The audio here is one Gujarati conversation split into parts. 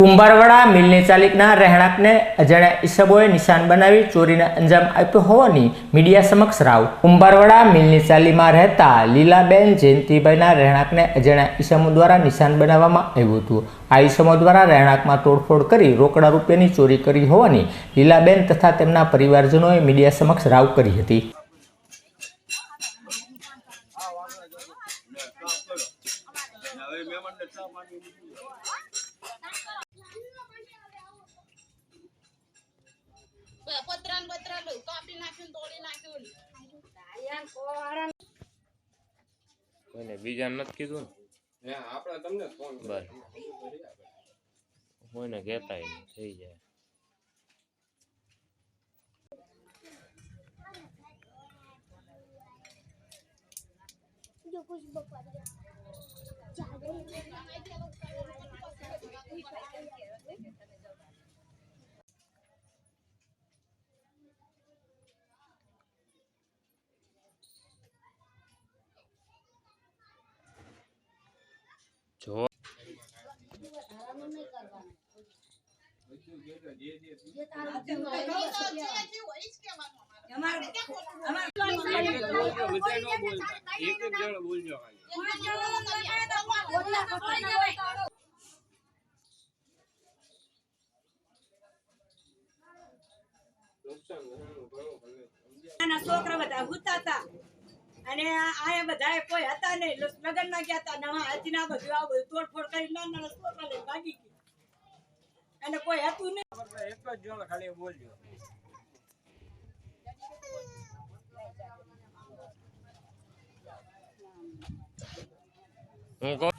કુંભારવાડા મિલની ચાલિકના રહેણાંકને અજાણ્યા ઇસબોએ નિશાન બનાવી ચોરીને અંજામ આપ્યો હોવાની મીડિયા સમક્ષ રાવ. કુંભારવાડા મિલની ચાલીમાં રહેતા લીલાબેન જયંતિભાઈના રહેણાંકને અજાણ્યા ઇસમો દ્વારા નિશાન બનાવવામાં આવ્યું હતું. આ ઇસમો દ્વારા રહેણાંકમાં તોડફોડ કરી રોકડા રૂપિયાની ચોરી કરી હોવાની લીલાબેન તથા તેમના પરિવારજનોએ મીડિયા સમક્ષ રાવ કરી હતી. કોઈને બીજાને નથી કીધું હે આપણે તમને ફોન ને બસ. કોઈને કહેતાય નહીં થઈ જાય. જો બધા નો બોલતા એક એક જણ બોલજો ખાલી નુકસાન ઘણું ઘણું ભલે સમજ્યા નાના છોકરા બધા હુતા હતા. અને આયા બધા કોઈ હતા નહીં. લગ્નમાં ગયા હતા. નવા હાથી ના બધું આ બધું તોડફોડ કરી નાના છોકરા લઈને ભાગી ગયા. અને કોઈ હતું નહીં. એક જ જણ ખાલી બોલજો. હું કહું?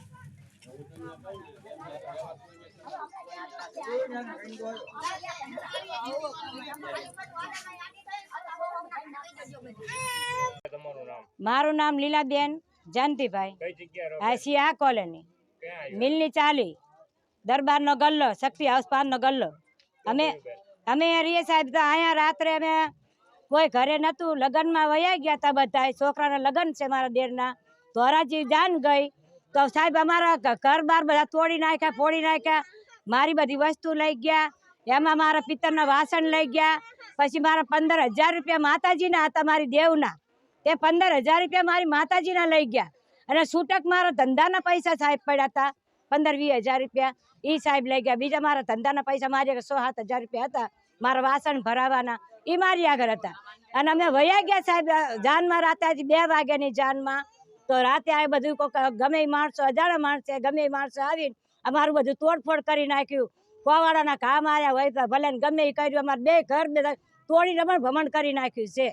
મારું નામ લીલાબેન જયંતિભાઈ. આ સિયા કોલોની. મિલની ચાલી. દરબારનો ગલ્લો, શક્તિ હાઉસ પારનો ગલ્લો. અમે અમે રહીએ સાહેબ તો અહીંયા રાત્રે અમે કોઈ ઘરે નહોતું, લગ્નમાં વયા ગયા હતા બધા. છોકરાના લગ્ન છે મારા દેરના. ધોરાજી જાન ગઈ. તો સાહેબ અમારા ઘર બાર બધા તોડી નાખ્યા, ફોડી નાખ્યા. મારી બધી વસ્તુ લઈ ગયા. એમાં મારા પિત્તરના વાસણ લઈ ગયા. પછી મારા પંદર હજાર રૂપિયા માતાજીના હતા મારી દેવના. તે પંદર હજાર રૂપિયા મારી માતાજીના લઈ ગયા. અને છૂટક મારા ધંધાના પૈસા સાહેબ પડ્યા હતા પંદર વીસ હજાર રૂપિયા. એ સાહેબ લઈ ગયા. બીજા મારા ધંધાના પૈસા મારી આગળ સો સાત હજાર રૂપિયા હતા. મારા વાસણ ભરાવાના. એ મારી આગળ હતા. અને અમે વયા ગયા સાહેબ જાનમાં રાતે બે વાગ્યાની જાનમાં. તો રાતે આ બધું કોક ગમે માણસો, અજાણા માણસે ગમે માણસો આવીને અમારું બધું તોડફોડ કરી નાખ્યું. કોવાડાના ઘા માર્યા હોય ભલે ગમે એ કર્યું. અમારે બે ઘર તોડીને પણ ભમણ કરી નાખ્યું છે.